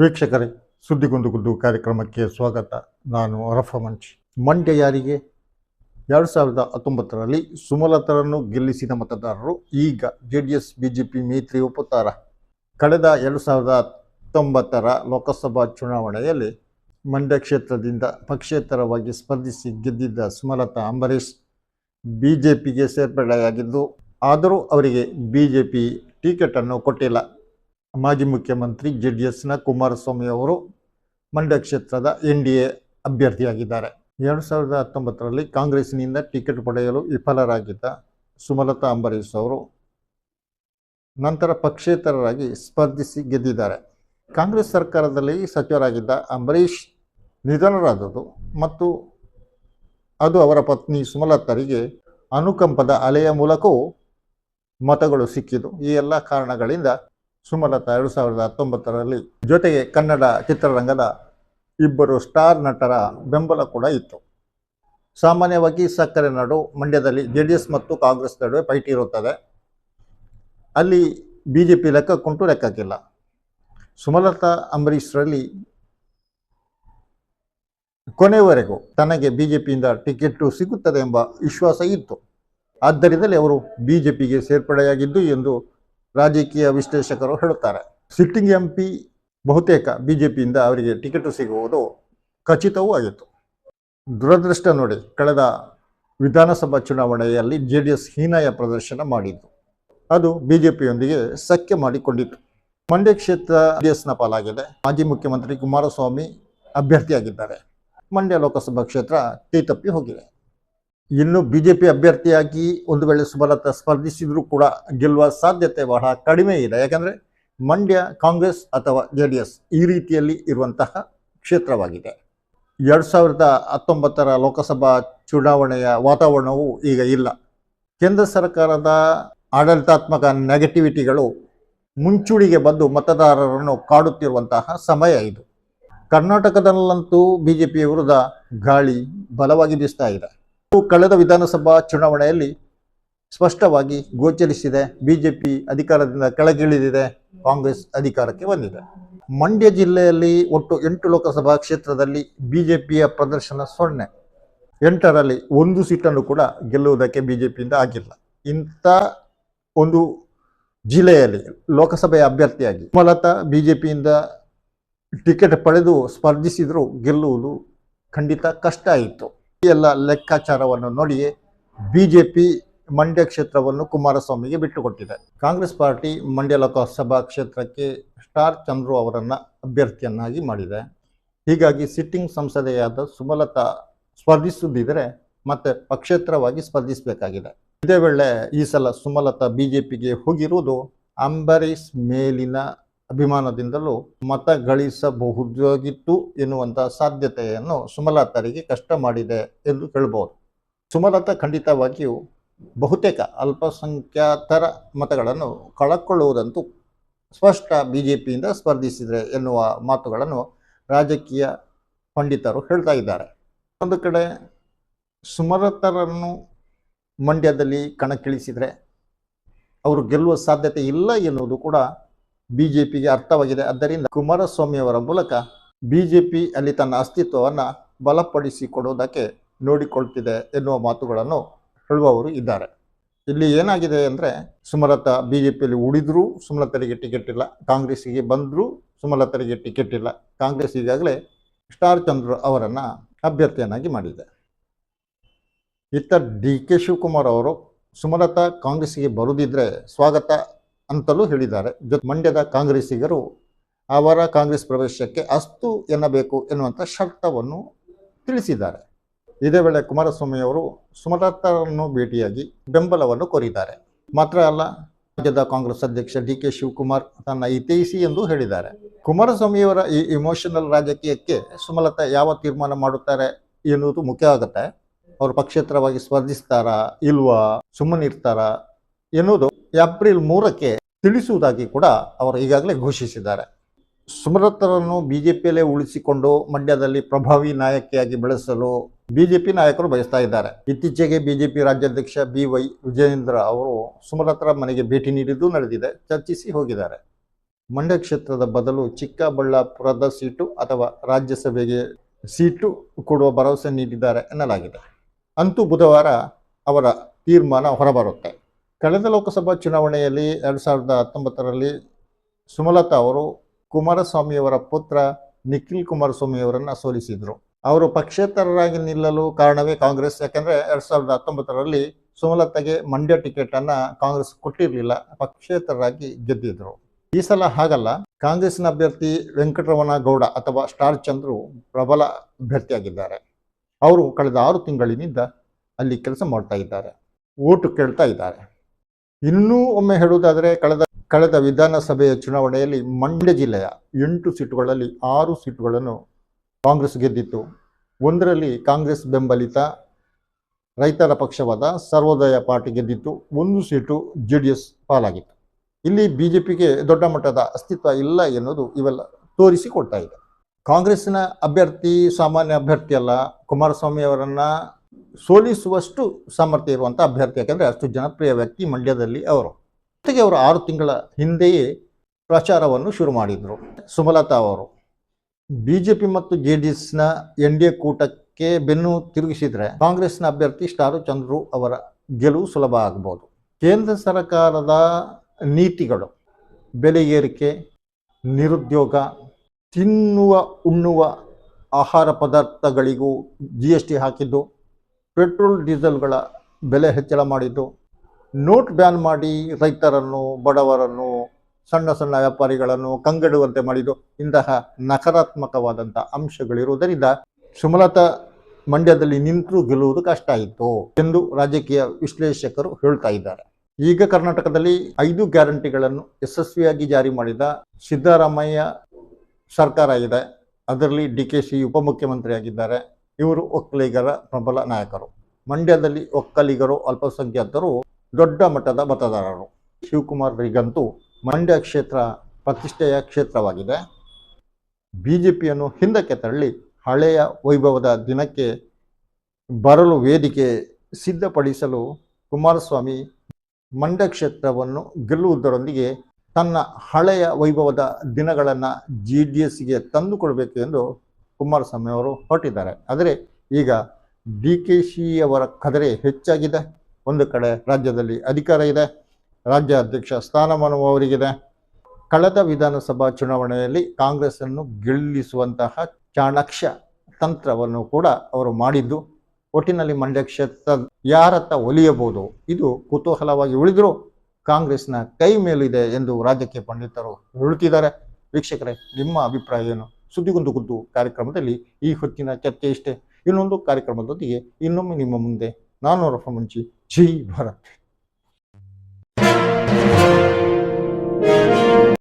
ವೀಕ್ಷಕರೇ ಸುದ್ದಿಗೊಂದು ಗುದ್ದು ಕಾರ್ಯಕ್ರಮಕ್ಕೆ ಸ್ವಾಗತ. ನಾನು ಅರಫ ಮಂಚ್. ಮಂಡ್ಯ ಯಾರಿಗೆ ಎರಡು ಸಾವಿರದ ಹತ್ತೊಂಬತ್ತರಲ್ಲಿ ಸುಮಲತರನ್ನು ಗೆಲ್ಲಿಸಿದ ಮತದಾರರು ಈಗ J D S B J P ಮೈತ್ರಿ ಒಪ್ಪುತ್ತಾರ. ಕಳೆದ ಎರಡು ಸಾವಿರದ ಹತ್ತೊಂಬತ್ತರ ಲೋಕಸಭಾ ಚುನಾವಣೆಯಲ್ಲಿ ಮಂಡ್ಯ ಕ್ಷೇತ್ರದಿಂದ ಪಕ್ಷೇತರವಾಗಿ ಸ್ಪರ್ಧಿಸಿ ಗೆದ್ದಿದ್ದ ಸುಮಲತಾ ಅಂಬರೀಷ್ ಬಿ ಜೆ ಪಿಗೆ ಸೇರ್ಪಡೆಯಾಗಿದ್ದು, ಆದರೂ ಅವರಿಗೆ ಬಿ ಜೆ ಪಿ ಟಿಕೆಟನ್ನು ಕೊಟ್ಟಿಲ್ಲ. ಮಾಜಿ ಮುಖ್ಯಮಂತ್ರಿ ಜೆ ಡಿ ಎಸ್ನ ಕುಮಾರಸ್ವಾಮಿ ಅವರು ಮಂಡ್ಯ ಕ್ಷೇತ್ರದ ಎನ್ ಡಿ ಎ ಅಭ್ಯರ್ಥಿಯಾಗಿದ್ದಾರೆ. ಎರಡು ಸಾವಿರದ ಹತ್ತೊಂಬತ್ತರಲ್ಲಿ ಕಾಂಗ್ರೆಸ್ನಿಂದ ಟಿಕೆಟ್ ಪಡೆಯಲು ವಿಫಲರಾಗಿದ್ದ ಸುಮಲತಾ ಅಂಬರೀಷ್ ಅವರು ನಂತರ ಪಕ್ಷೇತರರಾಗಿ ಸ್ಪರ್ಧಿಸಿ ಗೆದ್ದಿದ್ದಾರೆ. ಕಾಂಗ್ರೆಸ್ ಸರ್ಕಾರದಲ್ಲಿ ಸಚಿವರಾಗಿದ್ದ ಅಂಬರೀಷ್ ನಿಧನರಾದದ್ದು ಮತ್ತು ಅದು ಅವರ ಪತ್ನಿ ಸುಮಲತರಿಗೆ ಅನುಕಂಪದ ಅಲೆಯ ಮೂಲಕವೂ ಮತಗಳು ಸಿಕ್ಕಿದ್ದು. ಈ ಎಲ್ಲ ಕಾರಣಗಳಿಂದ ಸುಮಲತಾ ಎರಡು ಸಾವಿರದ ಹತ್ತೊಂಬತ್ತರಲ್ಲಿ ಜೊತೆಗೆ ಕನ್ನಡ ಚಿತ್ರರಂಗದ ಇಬ್ಬರು ಸ್ಟಾರ್ ನಟರ ಬೆಂಬಲ ಕೂಡ ಇತ್ತು. ಸಾಮಾನ್ಯವಾಗಿ ಸಕ್ಕರೆ ನಾಡು ಮಂಡ್ಯದಲ್ಲಿ ಜೆ ಮತ್ತು ಕಾಂಗ್ರೆಸ್ ನಡುವೆ ಪೈಟಿ ಇರುತ್ತದೆ. ಅಲ್ಲಿ ಬಿ ಜೆ ಪಿ ಲೆಕ್ಕಕ್ಕುಂಟು ಲೆಕ್ಕಕ್ಕಿಲ್ಲ. ಸುಮಲತಾ ಅಂಬರೀಷ್ರಲ್ಲಿ ಕೊನೆಯವರೆಗೂ ತನಗೆ ಬಿ ಜೆ ಪಿಯಿಂದ ಟಿಕೆಟು ಸಿಗುತ್ತದೆ ಎಂಬ ವಿಶ್ವಾಸ ಇತ್ತು. ಆದ್ದರಿಂದಲೇ ಅವರು ಬಿ ಜೆ ಪಿಗೆ ಸೇರ್ಪಡೆಯಾಗಿದ್ದು ಎಂದು ರಾಜಕೀಯ ವಿಶ್ಲೇಷಕರು ಹೇಳುತ್ತಾರೆ. ಸಿಟ್ಟಿಂಗ್ ಎಂ ಪಿ ಬಹುತೇಕ ಬಿ ಜೆ ಪಿಯಿಂದ ಅವರಿಗೆ ಟಿಕೆಟು ಸಿಗುವುದು ಖಚಿತವೂ ಆಗಿತ್ತು. ದುರದೃಷ್ಟ ನೋಡಿ ಕಳೆದ ವಿಧಾನಸಭಾ ಚುನಾವಣೆಯಲ್ಲಿ ಜೆ ಡಿ ಎಸ್ ಹೀನಾಯ ಪ್ರದರ್ಶನ ಮಾಡಿದ್ದು. ಅದು ಬಿ ಜೆ ಪಿಯೊಂದಿಗೆ ಸಖ್ಯ ಮಾಡಿಕೊಂಡಿತ್ತು. ಮಂಡ್ಯ ಕ್ಷೇತ್ರ ಜೆ ಎಸ್ನ ಪಾಲಾಗಿದೆ. ಮಾಜಿ ಮುಖ್ಯಮಂತ್ರಿ ಕುಮಾರಸ್ವಾಮಿ ಅಭ್ಯರ್ಥಿಯಾಗಿದ್ದಾರೆ. ಮಂಡ್ಯ ಲೋಕಸಭಾ ಕ್ಷೇತ್ರ ಕೈತಪ್ಪಿ ಹೋಗಿದೆ. ಇನ್ನು ಬಿ ಜೆ ಪಿ ಅಭ್ಯರ್ಥಿಯಾಗಿ ಒಂದು ವೇಳೆ ಸುಮಲತಾ ಸ್ಪರ್ಧಿಸಿದರೂ ಕೂಡ ಗೆಲ್ಲುವ ಸಾಧ್ಯತೆ ಬಹಳ ಕಡಿಮೆ ಇದೆ. ಯಾಕಂದರೆ ಮಂಡ್ಯ, ಕಾಂಗ್ರೆಸ್ ಅಥವಾ ಜೆ ಡಿ ಎಸ್ ಈ ರೀತಿಯಲ್ಲಿ ಇರುವಂತಹ ಕ್ಷೇತ್ರವಾಗಿದೆ. ಎರಡು ಸಾವಿರದ ಹತ್ತೊಂಬತ್ತರ ಲೋಕಸಭಾ ಚುನಾವಣೆಯ ವಾತಾವರಣವು ಈಗ ಇಲ್ಲ. ಕೇಂದ್ರ ಸರ್ಕಾರದ ಆಡಳಿತಾತ್ಮಕ ನೆಗೆಟಿವಿಟಿಗಳು ಮುಂಚೂಣಿಗೆ ಬಂದು ಮತದಾರರನ್ನು ಕಾಡುತ್ತಿರುವಂತಹ ಸಮಯ ಇದು. ಕರ್ನಾಟಕದಲ್ಲಂತೂ ಬಿ ಜೆ ಪಿಯ ವಿರುದ್ಧ ಗಾಳಿ ಬಲವಾಗಿ ಬೀಸ್ತಾ ಇದೆ. ಕಳೆದ ವಿಧಾನಸಭಾ ಚುನಾವಣೆಯಲ್ಲಿ ಸ್ಪಷ್ಟವಾಗಿ ಗೋಚರಿಸಿದೆ. ಬಿಜೆಪಿ ಅಧಿಕಾರದಿಂದ ಕೆಳಗಿಳಿದಿದೆ. ಕಾಂಗ್ರೆಸ್ ಅಧಿಕಾರಕ್ಕೆ ಬಂದಿದೆ. ಮಂಡ್ಯ ಜಿಲ್ಲೆಯಲ್ಲಿ ಒಟ್ಟು ಎಂಟು ಲೋಕಸಭಾ ಕ್ಷೇತ್ರದಲ್ಲಿ ಬಿಜೆಪಿಯ ಪ್ರದರ್ಶನ ಸೊನ್ನೆ. ಎಂಟರಲ್ಲಿ ಒಂದು ಸೀಟನ್ನು ಕೂಡ ಗೆಲ್ಲುವುದಕ್ಕೆ ಬಿಜೆಪಿಯಿಂದ ಆಗಿಲ್ಲ. ಇಂಥ ಒಂದು ಜಿಲ್ಲೆಯಲ್ಲಿ ಲೋಕಸಭೆಯ ಅಭ್ಯರ್ಥಿಯಾಗಿ ಸುಮಲತಾ ಬಿಜೆಪಿಯಿಂದ ಟಿಕೆಟ್ ಪಡೆದು ಸ್ಪರ್ಧಿಸಿದರೂ ಗೆಲ್ಲುವುದು ಖಂಡಿತ ಕಷ್ಟ ಆಯಿತು ಎಲ್ಲ ಲೆಕ್ಕಾಚಾರವನ್ನು ನೋಡಿಯೇ ಬಿಜೆಪಿ ಮಂಡ್ಯ ಕ್ಷೇತ್ರವನ್ನು ಕುಮಾರಸ್ವಾಮಿಗೆ ಬಿಟ್ಟುಕೊಟ್ಟಿದೆ. ಕಾಂಗ್ರೆಸ್ ಪಾರ್ಟಿ ಮಂಡ್ಯ ಲೋಕಸಭಾ ಕ್ಷೇತ್ರಕ್ಕೆ ಸ್ಟಾರ್ ಚಂದ್ರು ಅವರನ್ನು ಅಭ್ಯರ್ಥಿಯನ್ನಾಗಿ ಮಾಡಿದೆ. ಹೀಗಾಗಿ ಸಿಟ್ಟಿಂಗ್ ಸಂಸದೆಯಾದ ಸುಮಲತಾ ಸ್ಪರ್ಧಿಸುತ್ತಿದ್ದರೆ ಮತ್ತೆ ಪಕ್ಷೇತರವಾಗಿ ಸ್ಪರ್ಧಿಸಬೇಕಾಗಿದೆ. ಇದೇ ವೇಳೆ ಈ ಸಲ ಸುಮಲತಾ ಬಿಜೆಪಿಗೆ ಹೋಗಿರುವುದು ಅಂಬರೀಷ್ ಮೇಲಿನ ಅಭಿಮಾನದಿಂದಲೂ ಮತ ಗಳಿಸಬಹುದಾಗಿತ್ತು ಎನ್ನುವಂಥ ಸಾಧ್ಯತೆಯನ್ನು ಸುಮಲತಾರಿಗೆ ಕಷ್ಟ ಮಾಡಿದೆ ಎಂದು ಹೇಳ್ಬೋದು. ಸುಮಲತಾ ಖಂಡಿತವಾಗಿಯೂ ಬಹುತೇಕ ಅಲ್ಪಸಂಖ್ಯಾತರ ಮತಗಳನ್ನು ಕಳಕೊಳ್ಳುವುದಂತೂ ಸ್ಪಷ್ಟ ಬಿ ಜೆ ಪಿಯಿಂದ ಸ್ಪರ್ಧಿಸಿದರೆ ಎನ್ನುವ ಮಾತುಗಳನ್ನು ರಾಜಕೀಯ ಪಂಡಿತರು ಹೇಳ್ತಾ ಇದ್ದಾರೆ. ಒಂದು ಕಡೆ ಸುಮಲತರನ್ನು ಮಂಡ್ಯದಲ್ಲಿ ಕಣಕ್ಕಿಳಿಸಿದರೆ ಅವರು ಗೆಲ್ಲುವ ಸಾಧ್ಯತೆ ಇಲ್ಲ ಎನ್ನುವುದು ಕೂಡ ಬಿ ಜೆ ಪಿಗೆ ಅರ್ಥವಾಗಿದೆ. ಆದ್ದರಿಂದ ಕುಮಾರಸ್ವಾಮಿಯವರ ಮೂಲಕ ಬಿಜೆಪಿ ಅಲ್ಲಿ ತನ್ನ ಅಸ್ತಿತ್ವವನ್ನು ಬಲಪಡಿಸಿಕೊಡುವುದಕ್ಕೆ ನೋಡಿಕೊಳ್ತಿದೆ ಎನ್ನುವ ಮಾತುಗಳನ್ನು ಹೇಳುವವರು ಇದ್ದಾರೆ. ಇಲ್ಲಿ ಏನಾಗಿದೆ ಅಂದರೆ ಸುಮಲತಾ ಬಿ ಜೆ ಪಿಯಲ್ಲಿ ಉಳಿದರೂ ಸುಮಲತರಿಗೆ ಟಿಕೆಟ್ ಇಲ್ಲ, ಕಾಂಗ್ರೆಸ್ಸಿಗೆ ಬಂದರೂ ಸುಮಲತರಿಗೆ ಟಿಕೆಟ್ ಇಲ್ಲ. ಕಾಂಗ್ರೆಸ್ ಈಗಾಗಲೇ ಸ್ಟಾರ್ ಚಂದ್ರ ಅವರನ್ನು ಅಭ್ಯರ್ಥಿಯನ್ನಾಗಿ ಮಾಡಿದೆ. ಇತ್ತ ಡಿ ಕೆ ಶಿವಕುಮಾರ್ ಅವರು ಸುಮಲತಾ ಕಾಂಗ್ರೆಸ್ಸಿಗೆ ಬರುದಿದ್ರೆ ಸ್ವಾಗತ ಅಂತಲೂ ಹೇಳಿದ್ದಾರೆ. ಜೊತೆ ಮಂಡ್ಯದ ಕಾಂಗ್ರೆಸ್ಸಿಗರು ಅವರ ಕಾಂಗ್ರೆಸ್ ಪ್ರವೇಶಕ್ಕೆ ಅಸ್ತು ಎನ್ನಬೇಕು ಎನ್ನುವಂಥ ಶರ್ತವನ್ನು ತಿಳಿಸಿದ್ದಾರೆ. ಇದೇ ವೇಳೆ ಕುಮಾರಸ್ವಾಮಿ ಅವರು ಸುಮಲತಾರನ್ನು ಭೇಟಿಯಾಗಿ ಬೆಂಬಲವನ್ನು ಕೋರಿದ್ದಾರೆ. ಮಾತ್ರ ಅಲ್ಲ, ರಾಜ್ಯದ ಕಾಂಗ್ರೆಸ್ ಅಧ್ಯಕ್ಷ ಡಿ ಕೆ ಶಿವಕುಮಾರ್ ತನ್ನ ಇತೈಸಿ ಎಂದು ಹೇಳಿದ್ದಾರೆ. ಕುಮಾರಸ್ವಾಮಿಯವರ ಈ ಇಮೋಷನಲ್ ರಾಜಕೀಯಕ್ಕೆ ಸುಮಲತಾ ಯಾವ ತೀರ್ಮಾನ ಮಾಡುತ್ತಾರೆ ಎನ್ನುವುದು ಮುಖ್ಯ ಆಗುತ್ತೆ. ಅವರು ಪಕ್ಷೇತರವಾಗಿ ಸ್ಪರ್ಧಿಸ್ತಾರಾ, ಇಲ್ವಾ, ಸುಮ್ಮನಿರ್ತಾರಾ ಎನ್ನುವುದು ಏಪ್ರಿಲ್ ಮೂರಕ್ಕೆ ತಿಳಿಸುವುದಾಗಿ ಕೂಡ ಅವರು ಈಗಾಗಲೇ ಘೋಷಿಸಿದ್ದಾರೆ. ಸುಮಲತರನ್ನು ಪಿಯಲ್ಲೇ ಉಳಿಸಿಕೊಂಡು ಮಂಡ್ಯದಲ್ಲಿ ಪ್ರಭಾವಿ ನಾಯಕಿಯಾಗಿ ಬೆಳೆಸಲು ಬಿ ಜೆ ಪಿ ನಾಯಕರು ಬಯಸ್ತಾ ಇದ್ದಾರೆ. ಇತ್ತೀಚೆಗೆ ಬಿ ಜೆ ಪಿ ರಾಜ್ಯಾಧ್ಯಕ್ಷ ಬಿ ವೈ ವಿಜಯೇಂದ್ರ ಅವರು ಸುಮಲತರ ಮನೆಗೆ ಭೇಟಿ ನೀಡಿದ್ದು ನಡೆದಿದೆ, ಚರ್ಚಿಸಿ ಹೋಗಿದ್ದಾರೆ. ಮಂಡ್ಯ ಕ್ಷೇತ್ರದ ಬದಲು ಚಿಕ್ಕಬಳ್ಳಾಪುರದ ಸೀಟು ಅಥವಾ ರಾಜ್ಯಸಭೆಗೆ ಸೀಟು ಕೊಡುವ ಭರವಸೆ ನೀಡಿದ್ದಾರೆ ಎನ್ನಲಾಗಿದೆ. ಅಂತೂ ಬುಧವಾರ ಅವರ ತೀರ್ಮಾನ ಹೊರಬರುತ್ತೆ. ಕಳೆದ ಲೋಕಸಭಾ ಚುನಾವಣೆಯಲ್ಲಿ ಎರಡು ಸಾವಿರದ ಹತ್ತೊಂಬತ್ತರಲ್ಲಿ ಸುಮಲತಾ ಅವರು ಕುಮಾರಸ್ವಾಮಿಯವರ ಪುತ್ರ ನಿಖಿಲ್ ಕುಮಾರಸ್ವಾಮಿಯವರನ್ನು ಸೋಲಿಸಿದರು. ಅವರು ಪಕ್ಷೇತರರಾಗಿ ನಿಲ್ಲಲು ಕಾರಣವೇ ಕಾಂಗ್ರೆಸ್, ಯಾಕಂದರೆ ಎರಡು ಸಾವಿರದ ಹತ್ತೊಂಬತ್ತರಲ್ಲಿ ಸುಮಲತಾಗೆ ಮಂಡ್ಯ ಟಿಕೆಟನ್ನು ಕಾಂಗ್ರೆಸ್ ಕೊಟ್ಟಿರಲಿಲ್ಲ, ಪಕ್ಷೇತರರಾಗಿ ಗೆದ್ದಿದ್ರು. ಈ ಸಲ ಹಾಗಲ್ಲ ಕಾಂಗ್ರೆಸ್ನ ಅಭ್ಯರ್ಥಿ ವೆಂಕಟರಮಣ ಗೌಡ ಅಥವಾ ಸ್ಟಾರ್ ಚಂದ್ರು ಪ್ರಬಲ ಅಭ್ಯರ್ಥಿಯಾಗಿದ್ದಾರೆ. ಅವರು ಕಳೆದ ಆರು ತಿಂಗಳಿನಿಂದ ಅಲ್ಲಿ ಕೆಲಸ ಮಾಡ್ತಾ ಇದ್ದಾರೆ, ಓಟು ಕೇಳ್ತಾ ಇದ್ದಾರೆ. ಇನ್ನೂ ಒಮ್ಮೆ ಹೇಳುವುದಾದರೆ ಕಳೆದ ಕಳೆದ ವಿಧಾನಸಭೆಯ ಚುನಾವಣೆಯಲ್ಲಿ ಮಂಡ್ಯ ಜಿಲ್ಲೆಯ ಎಂಟು ಸೀಟುಗಳಲ್ಲಿ ಆರು ಸೀಟುಗಳನ್ನು ಕಾಂಗ್ರೆಸ್ ಗೆದ್ದಿತ್ತು. ಒಂದರಲ್ಲಿ ಕಾಂಗ್ರೆಸ್ ಬೆಂಬಲಿತ, ರೈತರ ಪಕ್ಷವಾದ ಸರ್ವೋದಯ ಪಾರ್ಟಿ ಗೆದ್ದಿತ್ತು. ಒಂದು ಸೀಟು ಜೆ ಪಾಲಾಗಿತ್ತು. ಇಲ್ಲಿ ಬಿ ಜೆ ಪಿಗೆ ದೊಡ್ಡ ಮಟ್ಟದ ಅಸ್ತಿತ್ವ ಇಲ್ಲ ಎನ್ನುವುದು ಇವೆಲ್ಲ ತೋರಿಸಿಕೊಡ್ತಾ ಇದೆ. ಕಾಂಗ್ರೆಸ್ನ ಅಭ್ಯರ್ಥಿ, ಸಾಮಾನ್ಯ ಅಭ್ಯರ್ಥಿ ಅಲ್ಲ, ಕುಮಾರಸ್ವಾಮಿ ಅವರನ್ನ ಸೋಲಿಸುವಷ್ಟು ಸಾಮರ್ಥ್ಯ ಇರುವಂಥ ಅಭ್ಯರ್ಥಿ, ಯಾಕಂದರೆ ಅಷ್ಟು ಜನಪ್ರಿಯ ವ್ಯಕ್ತಿ ಮಂಡ್ಯದಲ್ಲಿ ಅವರು. ಜೊತೆಗೆ ಅವರು ಆರು ತಿಂಗಳ ಹಿಂದೆಯೇ ಪ್ರಚಾರವನ್ನು ಶುರು ಮಾಡಿದರು. ಸುಮಲತಾ ಅವರು. ಬಿ ಜೆ ಪಿ ಮತ್ತು ಜೆ ಡಿ ಎಸ್ನ ಎನ್ ಡಿ ಎ ಕೂಟಕ್ಕೆ ಬೆನ್ನು ತಿರುಗಿಸಿದರೆ ಕಾಂಗ್ರೆಸ್ನ ಅಭ್ಯರ್ಥಿ ಸ್ಟಾರು ಚಂದ್ರು ಅವರ ಗೆಲುವು ಸುಲಭ ಆಗ್ಬೋದು. ಕೇಂದ್ರ ಸರ್ಕಾರದ ನೀತಿಗಳು, ಬೆಲೆ ಏರಿಕೆ, ನಿರುದ್ಯೋಗ, ತಿನ್ನುವ, ಉಣ್ಣುವ ಆಹಾರ ಪದಾರ್ಥಗಳಿಗೂ ಜಿ ಎಸ್ ಟಿ ಹಾಕಿದ್ದು ಪೆಟ್ರೋಲ್, ಡೀಸೆಲ್ಗಳ ಬೆಲೆ ಹೆಚ್ಚಳ ಮಾಡಿದ್ದು. ನೋಟ್ ಬ್ಯಾನ್ ಮಾಡಿ ರೈತರನ್ನು, ಬಡವರನ್ನು, ಸಣ್ಣ ಸಣ್ಣ ವ್ಯಾಪಾರಿಗಳನ್ನು ಕಂಗೆಡುವಂತೆ ಮಾಡಿದ್ದು. ಇಂತಹ ನಕಾರಾತ್ಮಕವಾದಂಥ ಅಂಶಗಳಿರುವುದರಿಂದ ಸುಮಲತಾ ಮಂಡ್ಯದಲ್ಲಿ ನಿಂತು ಗೆಲ್ಲುವುದು ಕಷ್ಟ ಆಯಿತು ಎಂದು ರಾಜಕೀಯ ವಿಶ್ಲೇಷಕರು ಹೇಳ್ತಾ ಇದ್ದಾರೆ. ಈಗ ಕರ್ನಾಟಕದಲ್ಲಿ ಐದು ಗ್ಯಾರಂಟಿಗಳನ್ನು ಯಶಸ್ವಿಯಾಗಿ ಜಾರಿ ಮಾಡಿದ ಸಿದ್ದರಾಮಯ್ಯ ಸರ್ಕಾರ ಇದೆ. ಅದರಲ್ಲಿ ಡಿ ಕೆ ಶಿ ಉಪಮುಖ್ಯಮಂತ್ರಿಯಾಗಿದ್ದಾರೆ. ಇವರು ಒಕ್ಕಲಿಗರ ಪ್ರಬಲ ನಾಯಕರು. ಮಂಡ್ಯದಲ್ಲಿ ಒಕ್ಕಲಿಗರು ಅಲ್ಪಸಂಖ್ಯಾತರು, ದೊಡ್ಡ ಮಟ್ಟದ ಮತದಾರರು. ಶಿವಕುಮಾರ್ರಿಗಂತೂ ಮಂಡ್ಯ ಕ್ಷೇತ್ರ ಪ್ರತಿಷ್ಠೆಯ ಕ್ಷೇತ್ರವಾಗಿದೆ. ಬಿ ಜೆ ಪಿಯನ್ನು ಹಿಂದಕ್ಕೆ ತಳ್ಳಿ ಹಳೆಯ ವೈಭವದ ದಿನಕ್ಕೆ ಬರಲು ವೇದಿಕೆ ಸಿದ್ಧಪಡಿಸಲು ಕುಮಾರಸ್ವಾಮಿ ಮಂಡ್ಯ ಕ್ಷೇತ್ರವನ್ನು ಗೆಲ್ಲುವುದರೊಂದಿಗೆ ತನ್ನ ಹಳೆಯ ವೈಭವದ ದಿನಗಳನ್ನು ಜಿ ಡಿ ಎಸ್ಗೆ ತಂದುಕೊಡಬೇಕು ಎಂದು ಕುಮಾರಸ್ವಾಮಿ ಅವರು ಹೊರಟಿದ್ದಾರೆ. ಆದರೆ ಈಗ ಡಿ ಕೆ ಶಿಯವರ ಕದರೆ ಹೆಚ್ಚಾಗಿದೆ. ಒಂದು ಕಡೆ ರಾಜ್ಯದಲ್ಲಿ ಅಧಿಕಾರ ಇದೆ. ರಾಜ್ಯ ಅಧ್ಯಕ್ಷ ಸ್ಥಾನಮಾನವು ಅವರಿಗಿದೆ. ಕಳೆದ ವಿಧಾನಸಭಾ ಚುನಾವಣೆಯಲ್ಲಿ ಕಾಂಗ್ರೆಸ್ಸನ್ನು ಗೆಲ್ಲಿಸುವಂತಹ ಚಾಣಾಕ್ಷ ತಂತ್ರವನ್ನು ಕೂಡ ಅವರು ಮಾಡಿದ್ದು, ಒಟ್ಟಿನಲ್ಲಿ ಮಂಡ್ಯ ಕ್ಷೇತ್ರ ಯಾರತ್ತ ಒಲಿಯಬಹುದು, ಇದು ಕುತೂಹಲವಾಗಿ ಉಳಿದರೂ ಕಾಂಗ್ರೆಸ್ನ ಕೈ ಮೇಲಿದೆ ಎಂದು ರಾಜಕೀಯ ಪಂಡಿತರು ಹೇಳುತ್ತಿದ್ದಾರೆ. ವೀಕ್ಷಕರೇ, ನಿಮ್ಮ ಅಭಿಪ್ರಾಯ ಏನು? ಸುದ್ದಿಗೊಂದು ಗುದ್ದು ಕಾರ್ಯಕ್ರಮದಲ್ಲಿ ಈ ಹೊತ್ತಿನ ಚರ್ಚೆ ಇಷ್ಟೇ. ಇನ್ನೊಂದು ಕಾರ್ಯಕ್ರಮದೊಂದಿಗೆ ಇನ್ನೊಮ್ಮೆ ನಿಮ್ಮ ಮುಂದೆ. ನಾನು ರಫ ಮುಂಚಿ. ಜೈ ಭಾರತ್.